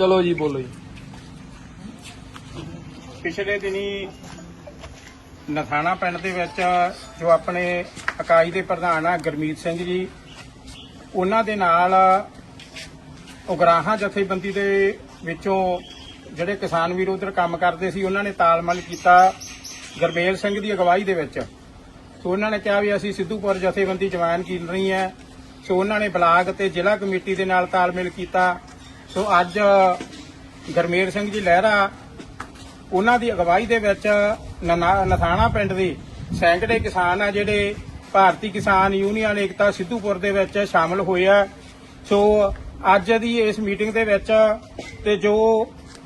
ਚਲੋ ਜੀ, ਬੋਲੋ ਜੀ। ਪਿਛਲੇ ਦਿਨੀ ਨਥਾਣਾ ਪਿੰਡ ਦੇ ਵਿੱਚ ਜੋ ਆਪਣੇ ਇਕਾਈ ਦੇ ਪ੍ਰਧਾਨ ਆ, ਗੁਰਮੀਤ ਸਿੰਘ ਜੀ, ਉਹਨਾਂ ਦੇ ਨਾਲ ਉਗਰਾਹਾਂ ਜਥੇਬੰਦੀ ਦੇ ਵਿੱਚੋਂ ਜਿਹੜੇ ਕਿਸਾਨ ਵੀਰ ਉਧਰ ਕੰਮ ਕਰਦੇ ਸੀ, ਉਹਨਾਂ ਨੇ ਤਾਲਮੇਲ ਕੀਤਾ ਗੁਰਬੇਲ ਸਿੰਘ ਦੀ ਅਗਵਾਈ ਦੇ ਵਿੱਚ। ਸੋ ਉਹਨਾਂ ਨੇ ਕਿਹਾ ਵੀ ਅਸੀਂ ਸਿੱਧੂਪੁਰ ਜਥੇਬੰਦੀ ਜਵਾਨ ਕਰਨੀ ਹੈ ਸੋ ਉਹਨਾਂ ਨੇ ਬਲਾਕ ਤੇ ਜ਼ਿਲ੍ਹਾ ਕਮੇਟੀ ਦੇ ਨਾਲ ਤਾਲਮੇਲ ਕੀਤਾ। ਸੋ ਅੱਜ ਗਰਮੇਲ ਸਿੰਘ ਜੀ ਲਹਿਰਾ, ਉਹਨਾਂ ਦੀ ਅਗਵਾਈ ਦੇ ਵਿੱਚ ਨਨਾ- ਨਥਾਣਾ ਪਿੰਡ ਦੇ ਸੈਂਕੜੇ ਕਿਸਾਨ ਆ ਜਿਹੜੇ ਭਾਰਤੀ ਕਿਸਾਨ ਯੂਨੀਅਨ ਏਕਤਾ ਸਿੱਧੂਪੁਰ ਦੇ ਵਿੱਚ ਸ਼ਾਮਲ ਹੋਏ ਆ। ਸੋ ਅੱਜ ਦੀ ਇਸ ਮੀਟਿੰਗ ਦੇ ਵਿੱਚ ਤੇ ਜੋ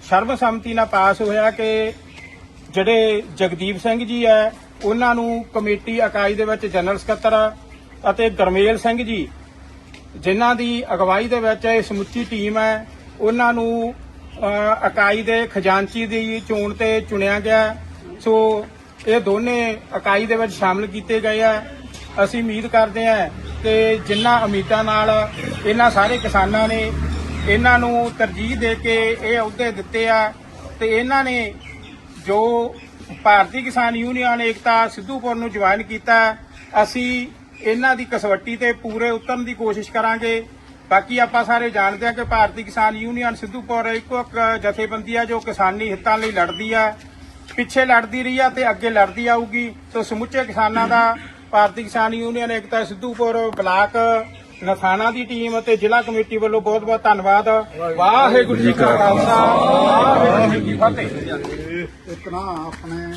ਸਰਬਸੰਮਤੀ ਨਾਲ ਪਾਸ ਹੋਇਆ ਕਿ ਜਿਹੜੇ ਜਗਦੀਪ ਸਿੰਘ ਜੀ ਹੈ ਉਹਨਾਂ ਨੂੰ ਕਮੇਟੀ ਇਕਾਈ ਦੇ ਵਿੱਚ ਜਨਰਲ ਸਕੱਤਰ ਅਤੇ ਗਰਮੇਲ ਸਿੰਘ ਜੀ ਜਿਨ੍ਹਾਂ ਦੀ ਅਗਵਾਈ ਦੇ ਵਿੱਚ ਇਹ ਸਮੁੱਚੀ ਟੀਮ ਹੈ, ਉਹਨਾਂ ਨੂੰ ਇਕਾਈ ਦੇ ਖਜ਼ਾਨਚੀ ਦੀ ਚੋਣ ਤੇ ਚੁਣਿਆ ਗਿਆ ਸੋ ਇਹ ਦੋਨੇ ਇਕਾਈ ਦੇ ਵਿੱਚ ਸ਼ਾਮਲ ਕੀਤੇ ਗਏ ਆ ਅਸੀਂ ਉਮੀਦ ਕਰਦੇ ਹਾਂ ਕਿ ਜਿਨ੍ਹਾਂ ਉਮੀਦਾਂ ਨਾਲ ਇਹਨਾਂ ਸਾਰੇ ਕਿਸਾਨਾਂ ਨੇ ਇਹਨਾਂ ਨੂੰ ਤਰਜੀਹ ਦੇ ਕੇ ਇਹ ਅਹੁਦੇ ਦਿੱਤੇ ਆ ਤੇ ਇਹਨਾਂ ਨੇ ਜੋ ਭਾਰਤੀ ਕਿਸਾਨ ਯੂਨੀਅਨ ਏਕਤਾ ਸਿੱਧੂਪੁਰ ਨੂੰ ਜੁਆਇਨ ਕੀਤਾ, ਅਸੀਂ ਇਹਨਾਂ ਦੀ ਕਸਵੱਟੀ ਤੇ ਪੂਰੇ ਉਤਰਨ ਦੀ ਕੋਸ਼ਿਸ਼ ਕਰਾਂਗੇ। ਬਾਕੀ ਆਪਾਂ ਸਾਰੇ ਜਾਣਦੇ ਹਾਂ ਕਿ ਭਾਰਤੀ ਕਿਸਾਨ ਯੂਨੀਅਨ ਸਿੱਧੂਪੁਰ ਇੱਕੋ ਇੱਕ ਜਥੇਬੰਦੀ ਆ ਜੋ ਕਿਸਾਨੀ ਹਿੱਤਾਂ ਲਈ ਲੜਦੀ ਆ। ਪਿੱਛੇ ਲੜਦੀ ਰਹੀ ਆ ਤੇ ਅੱਗੇ ਲੜਦੀ ਆਊਗੀ। ਤੋਂ ਸਮੁੱਚੇ ਕਿਸਾਨਾਂ ਦਾ ਭਾਰਤੀ ਕਿਸਾਨ ਯੂਨੀਅਨ ਏਕਤਾ ਸਿੱਧੂਪੁਰ ਬਲਾਕ ਨਥਾਣਾ ਦੀ ਟੀਮ ਅਤੇ ਜ਼ਿਲ੍ਹਾ ਕਮੇਟੀ ਵੱਲੋਂ ਬਹੁਤ ਬਹੁਤ ਧੰਨਵਾਦ। ਵਾਹਿਗੁਰੂ ਜੀ ਕਾ ਖਾਲਸਾ। ਵਾਹਿਗੁਰੂ ਜੀ ਕੀ ਫਤਿਹ। ਇੱਕ ਆਪਣੇ